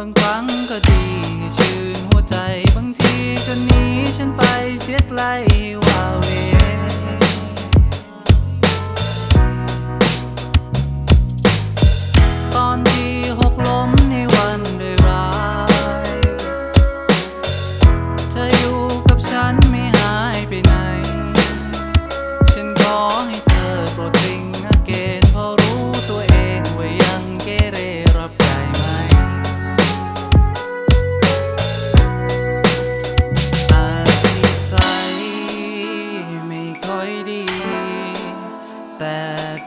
บางครั้งก็ดี ชื่นหัวใจบางทีจะหนีฉันไปเสียไกล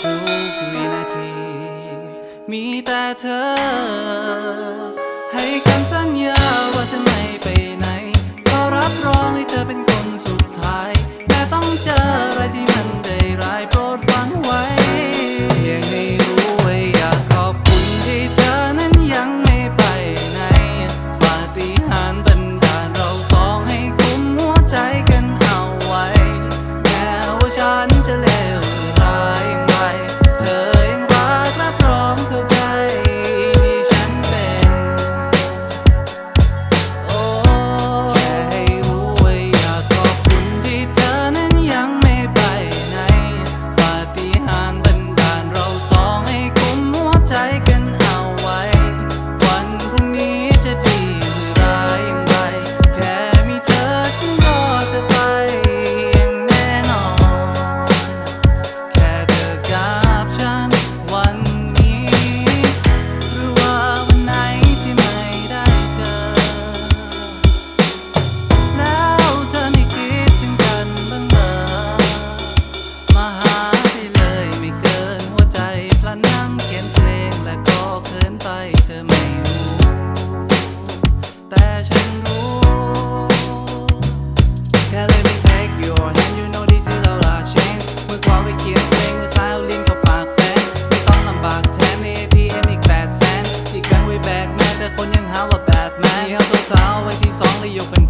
ทุกวินาที มีแต่เธอ ให้คำสัญญาว่าจะ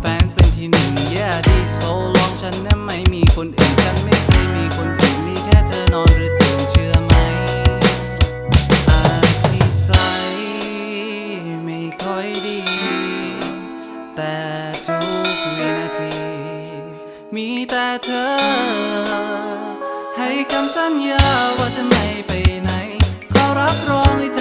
แฟนเป็นที่หนึ่ง yeah ดีโซลองฉันนะไม่มีคนอื่น ฉันไม่เคยมีคนอื่น มีแค่เธอนอนหรือตื่นเชื่อไหมอาที่ใสไม่ค่อยดี แต่ทุกวินาที มีแต่เธอ ให้คำสัญญาว่าจะไม่ไปไหน ขอรับรองให้เธอ